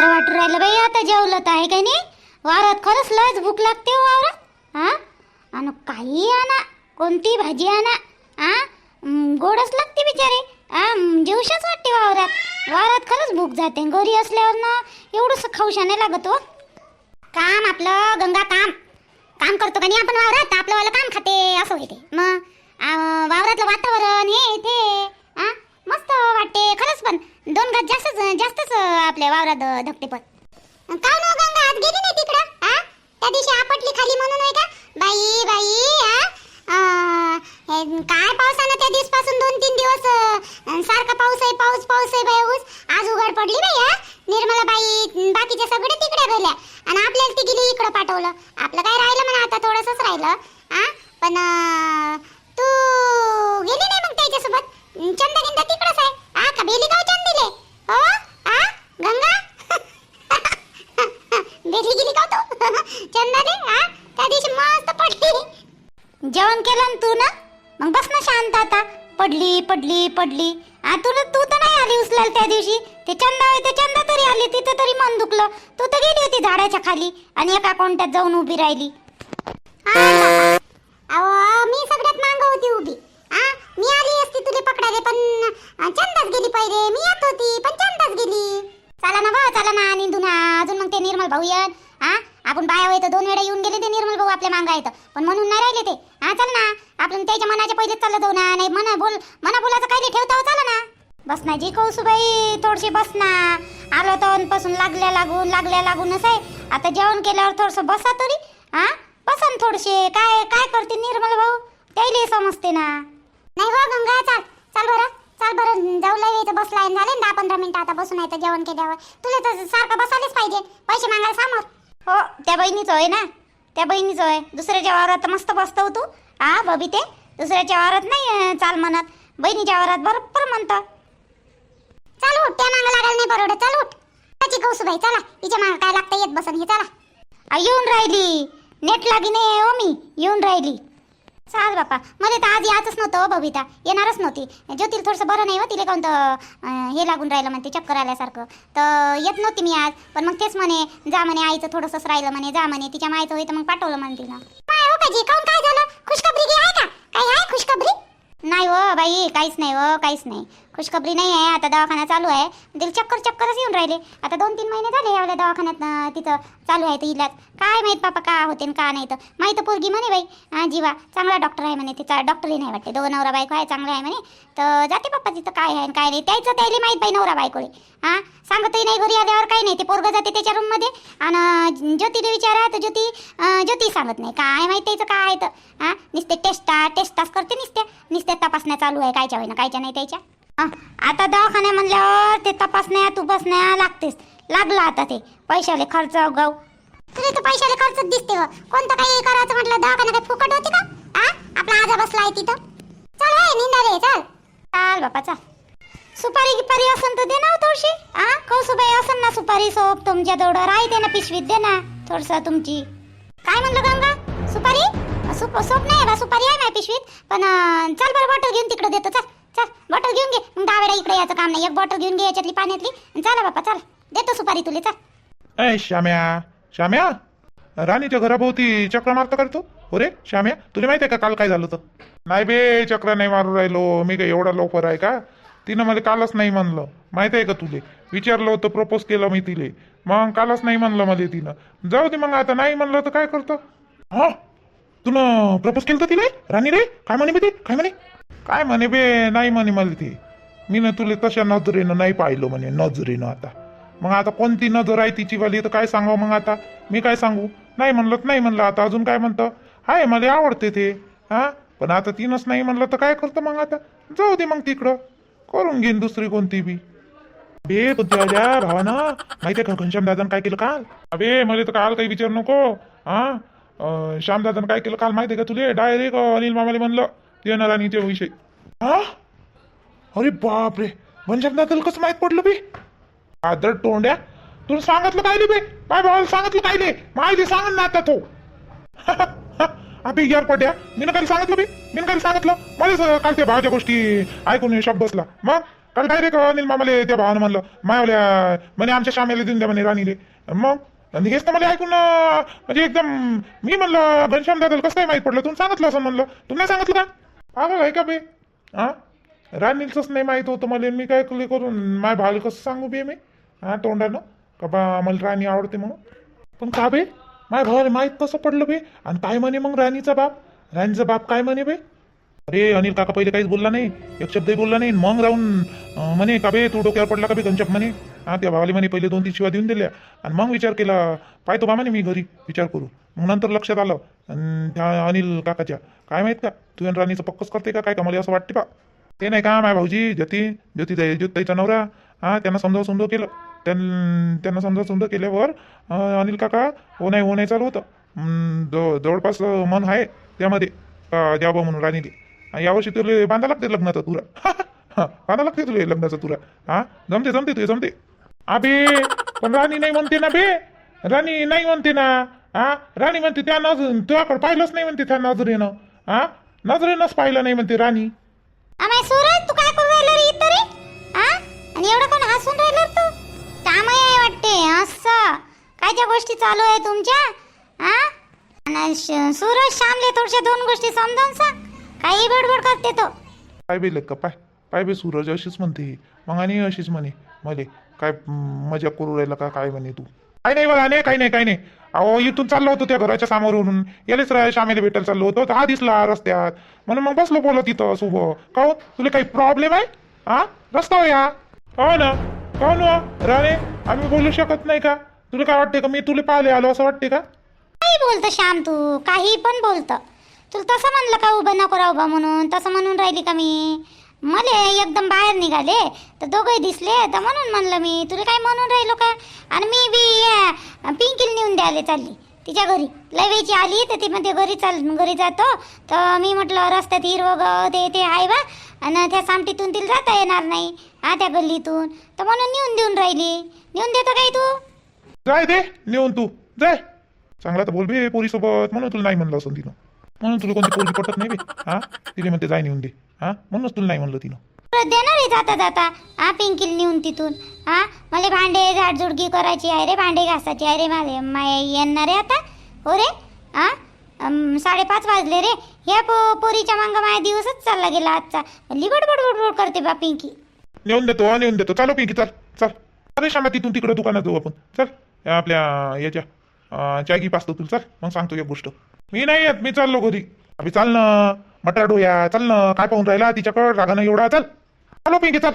बरं वाटू राहिलं बाई आता जेवलं तर आहे का नाही? वावरात खरंच लयच भूक लागते हो वावरात हां? आणि काही आणा कोणती भाजी आणा आ? गोडच लागते बिचारे. आ जेवशाच वाटते हो वावरात वावरात खरंच भूक जाते घरी असल्यावर ना एवढंसं खाऊशा नाही लागत हो. काम आपलं गंगा काम. काम करतो का नाही आपण वावरात? आपलं वाला काम खाते असं होते. मग वावरातलं वातावरण हे ते आ, मस्त वाटते खरंच पण. दोन घात जास्तच जास्तच आपल्या वावरात धकटे पण. का नो गंगा आज गेली नाही तिकडं हा? त्या दिवशी आपटली खाली म्हणून आहे का? बाई बाई आ काय पावसानं त्या दिवसपासून दोन तीन दिवस सारखा पाऊस आहे पाऊस पाऊस आहे बाई ऊस. आज उघड पडली बाई हा? निर्मला बाई बाकीच्या सगळे तिकडे गेल्या. आणि आपल्याला ती गेली इकडं पाठवलं. आपलं काय राहिलं म्हणा आता थोडंसंच राहिलं हा? पण तू गेली नाही मग त्याच्यासोबत? चंदा गिंदा तिकडंच आहे. हा का बेली गाव हो हा गंगा? बेली गेली का तू? चंदा रे त्या दिवशी मस्त पडली. जेवण केलं तू ना? मग बस ना शांत आता. पडली पडली पडली. आ तुला तू तर नाही आली उचलायला त्या दिवशी. ते चंदा होय ते चंदा तरी आली तिथं तरी मन दुखलं. तू तर गेली होती झाडाच्या खाली आणि एका कोणत्यात जाऊन उभी राहिली हा, बाबा. अहो मी सगळ्यात मांग होती उभी हा मी आली असती तुला पकडायला पण अं, चंदाच गेली पहिले मी येत होती पण चंदाच गेली. चला ना भाऊ चला ना निंदून अजून मग ते निर्मल भाऊ येत. हा आपण बाया येतो तर दोन वेळा येऊन गेले ते निर्मल भाऊ आपल्या मांगा येतं पण म्हणून नाही राहिले ते. हा चल ना आपण त्याच्या मनाच्या पहिले चाललं जाऊ ना नाही मना बोल मना बोलाचं काही ठेवता चला ना. बस ना जी कौसुबाई थोडीशी बस ना. आलो तर पासून लागल्या लागून लागल्या लागूनच आहे. आता जेवण केल्यावर थोडस बसा तरी. हा बसा ना थोडीशी. काय काय करते निर्मल भाऊ? त्याला समजते ना. नाही हो गंगा चाल चाल बरं. चाल बरं जाऊ लय इथं बसलाय. आणि झाले ना दहा पंधरा मिनिटं आता बसून आहे तर जेवण केल्यावर तुला तर सारखं बसायलाच पाहिजे. पैसे मागायला समोर. हो त्या बहिणीचं आहे ना? त्या बहिणीचं आहे. दुसऱ्याच्या वावरात मस्त बसतो तू. हा बबी ते? दुसऱ्याच्या वावरात नाही चाल म्हणत. बहिणीच्या वावरात बरोबर म्हणतं. चाल उठ त्या मागं लागायला नाही परवडत. चाल उठ. त्याची कौसुबाई चला. हिच्या मागं काय लागतं येत बसन. हे चला. येऊन राहिली. नेट लागी नाही हो मी. येऊन राहिली. चाल बापा. मला तर आज यायचंच नव्हतं हो बबिता. येणारच नव्हती. ज्योतील थोडंसं बरं नाही हो तिला कोणतं हे लागून राहिलं म्हणते चक्कर आल्यासारखं. तर येत नव्हती मी आज. पण मग तेच म्हणे जा म्हणे आईचं थोडंसंच राहिलं म्हणे जा म्हणे तिच्या मायचं होई तर मग पाठवलं म्हणे तिनं काय हो काजी काऊन काय झालं? खुशखबरी आहे का काय आहे खुशखबरी? नाही हो बाई काहीच नाही हो काहीच नाही. खुशखबरी नाही आहे आता दवाखाना चालू आहे. तिला चक्कर चक्करच येऊन राहिले. आता दोन तीन महिने झाले आपल्या दवाखान्यात तिथं चालू आहे तर इलाज. काय माहीत पापा का होते का नाही तर. माहीत पोरगी म्हणे बाई. हा जीवा चांगला डॉक्टर आहे म्हणे तिचा डॉक्टरही नाही वाटते. दोन नवरा बायको आहे चांगला आहे म्हणे. तर जाते पप्पा तिथं काय आहे काय नाही. त्याचं त्याला माहीत बाई नवरा बायकोळे हा? सांगतही नाही घरी आल्यावर काही नाही. ते पोरग जाते त्याच्या रूममध्ये आणि ज्योतीला विचारा तर ज्योती ज्योती सांगत नाही. काय माहीत त्याचं काय आहे तर. हा? नुसते टेस्टा टेस्टाच करते नुसत्या. नुसत्या तपासण्या चालू आहे. कायच्या होईना कायच्या नाही त्याच्या. आता दवाखान्या म्हणल्यावर ते तपासण्या तू बसण्या लागतेस. लागला आता ते. पैशाले खर्च गाव तुला तर पैशाले खर्च दिसते ग. कोणतं काही करायचं म्हटलं दवाखाना काही फुकट होती का? आ? आपला आजा बसला आहे तिथं. चल निंदा रे चल. चाल बापा चाल. सुपारी गिपारी असन तर दे ना हो थोडीशी हा कौसुबाई असन ना सुपारी सोप तुमच्या जवळ राहते ना पिशवीत दे ना थोडस तुमची. काय म्हणलं गंगा? सुपारी? सुप सोप नाही बा सुपारी आहे माझ्या पिशवीत. पण चल बरं बॉटल घेऊन तिकडे देतो. चल चल बॉटल घेऊन घे. मग दहा वेळा इकडे यायचं काम नाही. एक बॉटल घेऊन घे याच्यातली पाण्यातली. चला बापा चल. देतो सुपारी तुले चल. ए श्याम्या. श्याम्या? राणीच्या घराभोवती चक्र मारतो का तू? हो रे श्याम्या. तुला माहिती आहे का काल काय झालं तर नाही बे चक्र नाही मारू राहिलो. मी काय एवढा लवकर आहे का? तिनं मला कालच नाही म्हणलं. माहिती आहे का तुले? विचारलं होतं प्रपोज केलं मी तिले. मग कालच नाही म्हणलं मला तिनं. जाऊ दे मग आता नाही म्हणलं तर काय करतो? हा? तुनं प्रपोज केलं तर तिले? राणी रे काय म्हणे बे ते? काय म्हणे? काय म्हणे बे नाही म्हणे मला ते. मी ना तुले तशा नजरेनं नाही पाहिलं म्हणे नजरेनं आता. मग आता कोणती नजर आहे तिची वाली तर काय सांगावं मग आता? मी काय सांगू? नाही म्हणलं तर नाही म्हणलं. आता अजून काय म्हणतं? हाय मला आवडते ते. हा? पण आता तिनंच नाही म्हणलं तर काय करतं मग आता? जाऊ दे मग तिकडं. करून घेईन दुसरी कोणती बी. बे भावा भावानं माहितीये का घनश्याम दादानं काय केलं काल? अबे मला तर काल काही विचार नको हा? श्याम दादानं काय केलं काल माहितीये का तुले? डायरेक्ट अनिल मामाले म्हणलं येणार आणि ते विषय. हा? अरे बापरे घनश्याम दादाला कसं माहीत पडलं बे? आदर तोंड्या तुला सांगितलं काय बे? माय भावाला सांगितलं काय माहिती सांग ना आता तो. अबे यार पड्या. मी काय सांगितलं बे? मी काय सांगितलं? मला काल त्या भावाच्या गोष्टी ऐकून शब्द बसला. मग? काल डायरेक्ट अनिल मामाले त्या भावानं म्हणलं मायावल्या म्हणे आमच्या श्यामेला देऊन द्या म्हणे राणीले. मग? आणि हेच तर मला ऐकून म्हणजे एकदम मी म्हणलं घनश्याम दादाला कसं काय माहीत पडलं? तुम्ही सांगितलं असं म्हणलं. तुम्ही नाही सांगितलं? का पागल आहे का बे? हा राणीचंच नाही माहीत होतं मला. मी काय करून माय भावाला कसं सांगू बे मी? हा तोंडानं? का बा मला राणी आवडते म्हणून? पण का बे? माझ्या भावाला माहीत कसं पडलं बे? आणि काय म्हणे मग राणीचा बाप? राणीचा बाप काय म्हणे बे? अरे अनिल काका पहिले काहीच बोलला नाही एक शब्दही बोलला नाही मग राहून म्हणे का बे तू डोक्यावर पडला का बे गंजप? म्हणे. हा त्या भावाले म्हणे पहिले दोन तीन शिवा देऊन दिल्या आणि मग विचार केला पाहतो बा म्हणे मी घरी विचार करू. मग नंतर लक्षात आलं त्या अनिल काकाच्या काय माहीत का तू आणि राणीचं पक्कच करते का? काय का मला असं वाटते बा? ते नाही का माय भाऊजी ज्योती ज्योती ज्योतीचा नवरा? हा त्यांना समजावून समजाव केलं. त्यां त्यांना समजा समजा केल्यावर अनिल काका हो नाही हो नाही चालू होतं. जव- जवळपास मन आहे त्यामध्ये का द्यावं म्हणून राणीले. यावर्षी तुला बांधा लागते लग्नाचा तुरा. बांधा लागते तुला लग्नाचा तुरा. हा? जमते जमते तुझे जमते. अबे पण राणी नाही म्हणते ना बे. राणी नाही म्हणते ना. हा? राणी म्हणते त्या नजर तुझ्याकडे पाहिलंच नाही म्हणते त्या नजरेनं. हा? नजरेनंच पाहिलं नाही म्हणते राणी. सूरज तू काय करू राहिला रे इथं रे? हा? आणि एवढं कोण हसून राहिलं? वाटते असं. काय ज्या गोष्टी चालू आहे तुमच्या? हा सूरज श्यामले थोडशा दोन गोष्टी समजावून सांग. काही बडबड करते तो. काय बे का पाय पाय बे सूरज अशीच म्हणते. ही. मग आणि अशीच म्हणे मले. काय मजा करू राहिला का काय म्हणे तू? काय नाही बघा नाही काही नाही काही नाही. अहो इथून चाललो होतो त्या घराच्या समोरून यालेच राय श्यामेला भेटायला चाललो होतो. तर हा दिसला रस्त्यात. म्हणून मग बसलो बोलत तिथं शुभ का तुला काही प्रॉब्लेम आहे? हा रस्ता या हो ना. काहून ना राणे आम्ही बोलू शकत नाही का? तुला काय वाटते का? मी तुला पाहिले आलो असं वाटते का? काही बोलतो श्याम तू. काही पण बोलतं. तुला तसं म्हणलं का उभं नको राहू बा म्हणून? तसं म्हणून राहिली का मी? मले एकदम बाहेर निघाले तर दोघंही दिसले तर म्हणून म्हणलं मी. तुला काय म्हणून राहिलो का? आणि मी बी या पिंकीला नेऊन द्यायला चालली. तिच्या घरी. लय वेळची आली तर ती म्हणते घरी चाल घरी जातो. तर मी म्हटलं रस्त्यात हिरवं ग ते ते आहे बा. आणि त्या सामटीतून तिला जाता येणार नाही. हा त्या गल्लीतून. तर म्हणून नेऊन देऊन राहिली. नेऊन देतो काय तू? जाय दे नेऊन तू. जाय. चांगला तर बोल बे पोरीसोबत. म्हणून तुला नाही म्हणलं असं तिनं. म्हणून तुला कोणती पोरगी पटत नाही बे हा? तिने म्हणते जाय नेऊन दे हा? म्हणूनच तुला नाही म्हणलं तिनं. परत देणार आहे जाता जाता. हा पिंकील नेऊन तिथून. हा? मला भांडे झाडझुडगी करायची आहे रे भांडे घासायची आहे रे मला माय येणार आहे आता? हो रे? हा? अम, साडेपाच वाजले रे. ह्या पो पोरीच्या मांग माझ्या दिवसच चालला गेला आजचा. लिबड बडबड करते बा पिंकी. नेऊन देतो हा नेऊन देतो. चालो हो पिंकी चल चल. अरे श्यामा तिथून तिकडे दुकानात जाऊ आपण. चल आपल्या याच्या चायगी चाय पाचतो तुला. चल मग सांगतो एक गोष्ट. मी नाही येत मी चाललो घरी. अभि चाल ना मटार डोया चल ना काय पाहून राहिला तिच्याकडं रागानं एवढा. चल. चालो हो पिंकी चल.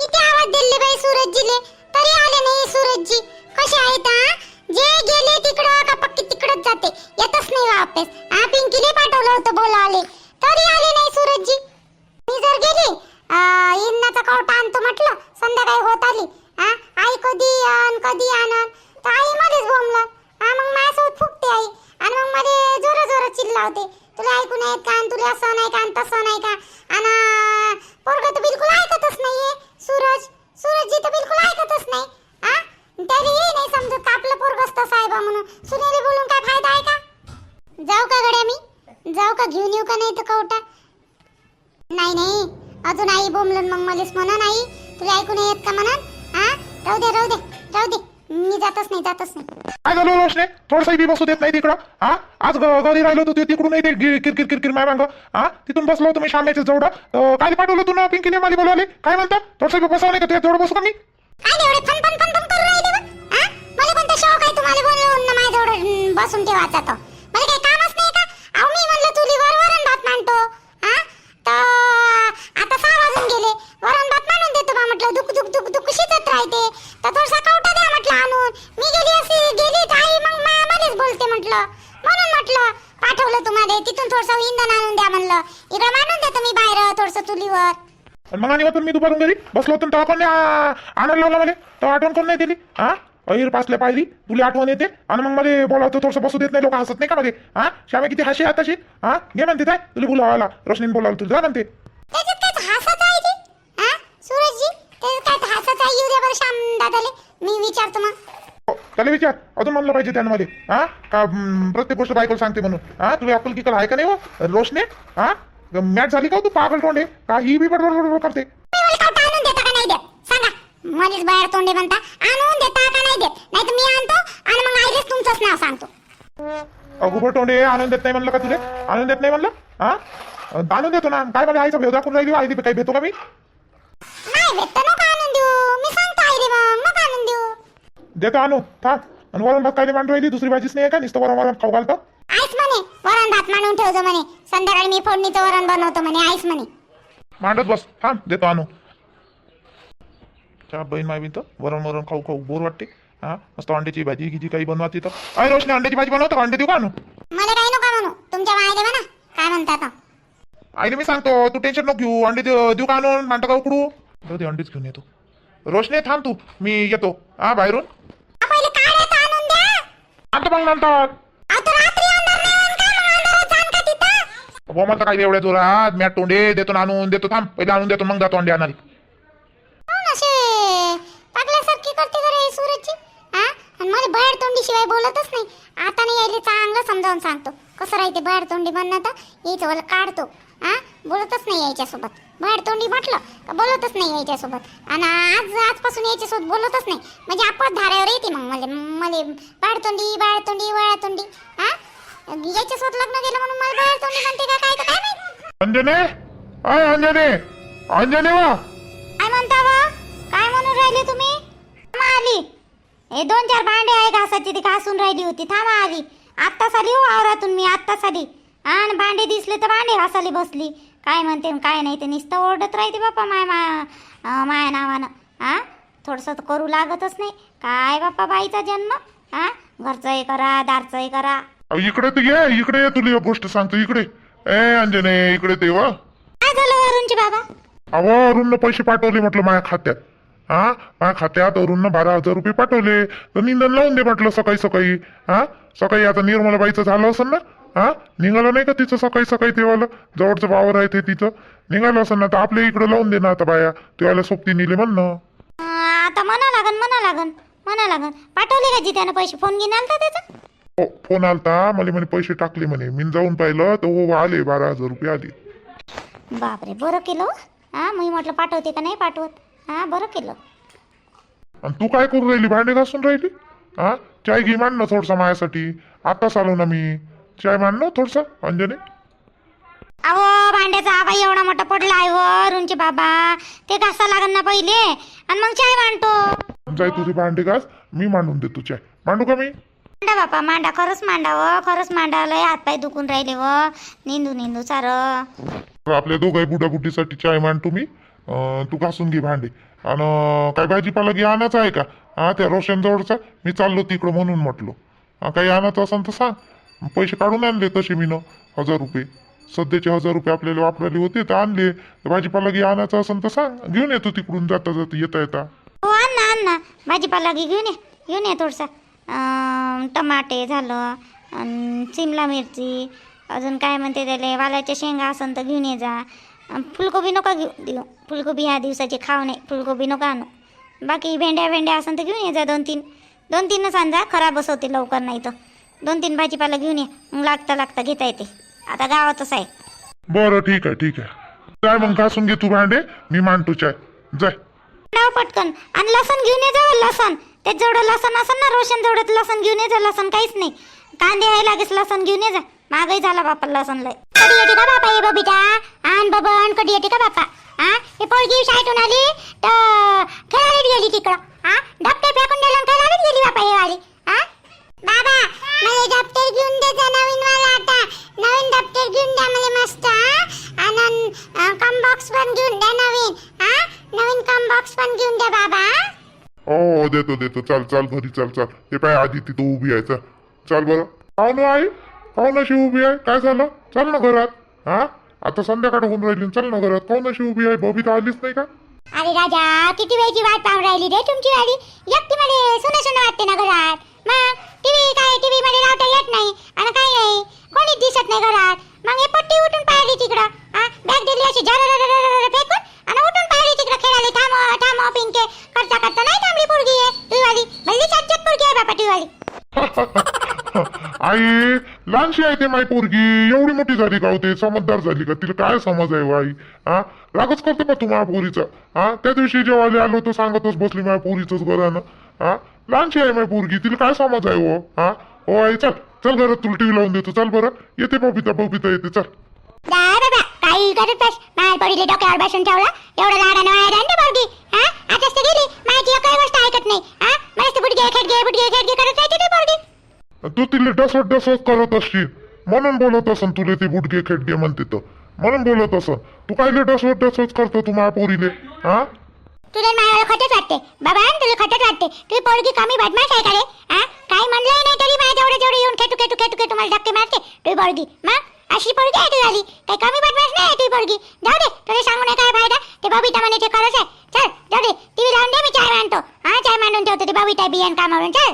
किती आवाज दिले बाई सूरजजीले. तरी आले नाही सूरजजी. कसे आहेत हा? जे गेले तिकडं का पक्की तिकडच जाते? येतच नाही वापस. हा पिंकीने पाठवलं होतं बोलावले तरी आले नाही सूरजजी. मी जर गेली अं, इंनाचा कवटा आणतो म्हटलं. संध्याकाळी होत आली. हा आई कधी आण कधी आणन तर आई मध्येच बोमलं हा मग माझ्यासोबत फुकते आई. आणि मग मध्ये जोर जोर चिल्लावते. तुला ऐकून येत का? तुला असं नाही का? तसं नाही का आणि पोरग तर बिलकुल ऐकतच नाहीये सूरज सूरजजी तर बिलकुल ऐकतच नाही हा त्याला हे नाही समजत का आपलं पोरगच तसं आहे बा म्हणून सुनेले बोलून काय फायदा आहे का जाऊ का गड्या मी जाऊ का घेऊन येऊ का नाही तर कवटा नाही नाही अजून बोंबलन मग मलेच म्हणा नाही तुला ऐकू नाही येत का म्हणा? हा राहू दे राहू दे राहू दे. मी जातच नाही जातच नाही. काय झालं रोशने? थोडंसंही बी बसू देत नाही तिकडं. हा आज ग- घरी राहिलो होतो ते तिकडून येते किरकिर किरकिर माय मांग. हा तिथून बसलो होतो मी शाम्याच्या जवळ. काय पाठवलं तू ना पिंकीने मला बोलावले काय म्हणता? थोडंसं बी बसावं नाही का? तुझ्या जवळ बसू का मी? काय एवढे फन फन फन फन करू राहिले बा हा मला कोणता शौक आहे तुम्हाला बोलवून ना माझ्याजवळ अं, बसून ठेवायचा तो? मला काही कामच नाही का? अहो मी म्हणलं चुलीवर वरण भात मांडतो. हा तर वाजून गेले. वरण भात मांडून देतो बा म्हटलं. दुक दुक दुक दुक शिजत राहते. तर थोडासा कवटा द्या म्हटलं आणून. मी गेली अशी गेली आई मग मलाच बोलते म्हटलं. म्हणून म्हटलं पाठवलं तुम्हाला. तिथून थोडंसं इंधन आणून द्या म्हणलं. इकडं मांडून देतो मी बाहेर थोडंसं चुलीवर. आणि मग आणि होतं मी दुपारून घरी बसलो होतो तेव्हा कोण आणायला लावला मला? तेव्हा आठवण कोण नाही दिली? हा अहिर पासल्या पाहिली तुला आठवण येते? आणि मग मला बोलावतो थोडंसं बसू देत नाही लोक हसत नाही का मध्ये? हा श्यामे किती हशी आताशी? हा घे म्हणते काय तुला बोलावाला रोशनीने बोलावलं तुला जा म्हणते त्याच्यात काय हसत आहे ती हा सूरजजी त्याच्यात काय हसत आहे येऊ द्या बरं श्याम दादाले. मी विचारतो मग. हो, त्याला विचार. अजून म्हणलं पाहिजे त्यानं मध्ये हा? का हम्म, प्रत्येक गोष्ट बायकोला सांगते म्हणून. हा? तुला अक्कल किकल आहे का नाही हो? रोशने? हा? मॅच झाली का हो तू? पागल तोंडे. का ही बी बडबड बडबड करते? तुम्ही मला कवटा आणून देता का नाही मध्येच बाहेर तोंडी म्हणता. आणून देता का नाही देत? नाही तर मी आणतो आणि मग आईलेच तुमचंच नाव सांगतो. अगोबा तोंडे आनंद देत नाही म्हणलं का तुले? आनंद देत नाही म्हणलं? हा? आणून देतो ना. काय मला आईचा भेव दाखवून राहिली आई काही भेटतो का मी? नाही भेट तर नको आणून देऊ मी सांगतो आईले मग नको आणून देऊ देतो आणू थांब. आणि वरण भात काय मांडू राहिली? दुसरी भाजीच नाही आहे का? नुसतं वरण वरण खाऊ घालतो? आईस म्हणे वरण भात मांडून ठेवतो म्हणे. संध्याकाळी मी फोडणीचं वरण बनवतो म्हणे आईस म्हणे. मांडत बस. थांब देतो आणू. त्या बहीण माय तर वरण वरण खाऊ खाऊ बोर वाटते. हा? मस्त अंड्याची भाजी गिजी काही बनवा तिथं अरे रोशनी अंड्याची भाजी बनवतो का? अंडे देऊ का आणू? मला काही नका म्हणू. तुमच्या मायले म्हणा काय म्हणतात? आईने मी सांगतो तू टेन्शन नको घेऊ. अंडे देऊ देऊ का आणून? मांडतो का उकडू जाऊ दे अंडीच घेऊन येतो. रोशनी थांब तू. मी येतो. हा बाहेरून. आणतो मग नंतर? हो म्हणता काय एवढ्या जोरात. मॅट तोंडे देतो ना आणून देतो थांब. पहिले आणून देतो मग जातो अंडे आणारी सूरजची. हा? बाहेर तोंडी शिवाय बोलतच नाही. आता नाही यायले चांगलं समजावून सांगतो. कसं राहते बाहेर तोंडी म्हणणं तर? यायचं काढतो. हा? बोलतच नाही यायच्यासोबत बाहेर तोंडी म्हटलं का बोलतच नाही यायच्यासोबत आणि आज आजपासून यायच्यासोबत बोलतच नाही. म्हणजे आपण धाऱ्यावर येते मग. मला मला बाहेर तोंडी बाहेर तोंडी वळा तोंडी हा? याच्यासोबत लग्न केलं म्हणून मला बाहेर तोंडी म्हणते का? काय तर काय माहीत? अंजने? अय अंजने. अंजने वा. काय म्हणता व? काय म्हणून राहिले तुम्ही? थांबा आली. हे दोन चार भांडे आहे घासाची ती घासून राहिली होती. थांबा आली. आत्ताच आली हो वावरातून मी आत्ताच आली. आणि भांडे दिसले तर भांडे घासाली बसली. काय म्हणते काय नाही ते नुसतं ओरडत राहते बाप्पा माय मा माया नावानं. हा थोडंसं तर करू लागतच नाही. काय बाप्पा बाईचा जन्म? हा घरचंही करा दारचंही करा. इकडे तू ये इकडे ये तुला एक गोष्ट सांगतो इकडे. ए अंजने इकडे ते वा. काय झालं वरुणची बाबा? अहो अरुणनं पैसे पाठवले म्हटलं माझ्या खात्यात. हा माझ्या खात्यात अरुणनं बारा हजार रुपये पाठवले. तर निंदन लावून दे म्हटलं सकाळी सकाळी. हा सकाळी आता निर्मला बाईचं झालं असेल ना? हा? निघालं नाही का तिचं सकाळी सकाळी तेवालं? जवळचं वावर आहे ते तिचं. निघालं असेल ना तर आपल्या इकडे लावून दे ना आता बाया. तेवाला सोबती नेले म्हणणं आता म्हणा लागन म्हणा लागन म्हणा लागन. पाठवले का जी त्यानं पैसे? फोन घेऊन आलता त्याचा? हो फोन आलता. मला म्हणे पैसे टाकले म्हणे. मी जाऊन पाहिलं तर हो आले बारा हजार रुपये आले. बापरे बरं केलं हो. हा मी म्हटलं पाठवते का नाही पाठवत? हा बरं केलं. आणि तू काय करू राहिली? भांडे घासून राहिली? हा चाय घे मान ना थोडसा माझ्यासाठी. आताच आलो ना मी. चाय ना थोडसा अंजने. अहो भांड्याचा आवा एवढा मोठा पडला आहे वर उंची बाबा. ते घासा लागन ना पहिले. आणि मग चाय मांडतो जाय तुझे भांडे घास मी मांडून देतो चाय. मांडू का मी? मांडा बापा मांडा खरंच मांडा व खरंच मांडा. लय हातपाय दुखून राहिले व निंदू निंदू सारं. तर आपल्या दोघाही बुडाबुडीसाठी चाय मांडतो मी. अं, तू घासून घे भांडे. आणि काय भाजीपाला घे आणायचा आहे का? हा त्या रोशन जवळचा मी चाललो तिकडं म्हणून म्हटलो. हा काही आणायचं असेल तर सांग. पैसे काढून आणले तसे मी हजार रुपये. सध्याचे हजार रुपये आपल्याला वापरले होते तर आणले. भाजीपाला घे आणायचं असेल तर सांग. घेऊन येतो तिकडून जाता जाता येता येता. हो आण ना आण ना. भाजीपाला घे घेऊन ये. घेऊन ये थोडसा. अं, टमाटे झालं अन् शिमला मिरची अजून काय म्हणते त्याले वालाच्या शेंगा असन तर घेऊन ये जा. अन् फुलकोबी नका घेऊ देऊ. फुलकोबी ह्या दिवसाची खाव नाही फुलकोबी नका आणू. बाकी भेंड्या भेंड्या असन तर घेऊन ये जा दोन तीन. दोन तीनच आण जा खराबच होते लवकर नाही तर. दोन तीन भाजीपाला घेऊन ये. मग लागता लागता घेता येते. आता गावातच आहे. बरं ठीक आहे ठीक आहे. जाय मग घासून घे तू भांडे. मी मांडतो चाय. जाय. पटकन. आणि लसण घेऊन ये जा लसण. त्यात जेवढं लसण असेल ना रोशन तेवढं लसण घेऊन ये जा. लसण काहीच नाही. कांदे आहे लागेच लसण घेऊन ये जा. मागही झाला बापा लसण लय. कधी येते का बापा ये बबिता? आण बबन कधी येते का बापा? हा हे पोरगी शाळेतून आली तर खेळायला गेली तिकडं. हा डबके फेकून दिला आणि खेळायला गेली बापा हे वाली. बाबा मला दप्तर घेऊन दे जा नवीन वाला आता. नवीन दप्तर घेऊन द्या मला मस्त हा. आणि कम बॉक्स पण घेऊन द्या नवीन हा. नवीन कम बॉक्स पण घेऊन द्या बाबा हो. देतो देतो. चाल चाल घरी चाल चाल. हे पाय आधी तिथं उभी आहे चल. चाल बरं. पाहू ना आई? पाहू ना शिव उभी आहे. काय झालं? चल ना घरात हा. आता संध्याकाळ होऊन राहिली चल ना घरात. पाहू ना शिव उभी आहे. बबी तर आलीच नाही का? अरे राजा किती वेळची वाट पाहून राहिली रे तुमची वाली एकटी मध्ये सुना सुना वाटते ना घरात. मग? टीव्ही काय टीव्ही मध्ये लावता येत नाही. आणि काय नाही कोणी दिसत नाही घरात. मग हे पट्टी उठून पाहिली तिकडं. हा? बॅग दिली अशी जरा फेकून आणि उठून पाहिली तिकडं खेळाली थांब थांब पिंके. करता करता नाही थांबली पोरगी आहे टीव्ही वाली भल्ली सज्जत पोरगी आहे बापा टीव्ही वाली आई लहानशी आहे ते माय पोरगी. एवढी मोठी झाली का होते समजदार झाली का? तिला काय समज आहे हो आई? हा? रागच करतो का तू माझ्या पोरीचा. हा? त्या दिवशी जेव्हा आलो तो सांगतच बसली माझ्या पोरीचंच घरानं. हा? लहानशी आहे माझी पोरगी तिला काय समज आहे हो? हा? हो आई चल. चल घरात तुला टीव्ही लावून देतो. चल बरं. येते बबिता बबिता येते. चल. जा बाबा काही करत बस. माय पडीले डोक्यावर बसून ठेवला. एवढं लाडानं वाया राहिली पोरगी. हा? आताच तर गेली. माझी काही गोष्ट ऐकत नाही. हा? करत राहते ती पोरगी. तू तिला डसत डसत करत असशील. म्हणून बोलत असन तुले ते बुटगे खेटगे म्हणते तर. म्हणून बोलत असन. तू काय डसत डसत करतो तू माझ्या पोरीले? हा? तुला मला खटच वाटते. बाबा तुला खटच वाटते. तुझी पोरगी कमी बदमाश आहे का रे? हा काही म्हणलंही नाही तरी माझ्या जेवढे जेवढे येऊन खेटू खेटू खेटू खेटू मला धक्के मारते तुझी पोरगी. मग अशी पोरगी आहे तुझी झाली काही कमी बदमाश नाही आहे तुझी पोरगी. जाऊ दे तुला सांगू नये काय फायदा. ते बबिता म्हणे ते खरंच आहे. चल जाऊ दे. टीव्ही लावून दे मी चाय मांडतो हा चाय मांडून ठेवतो ते बबिता बियान कामावरून. चल.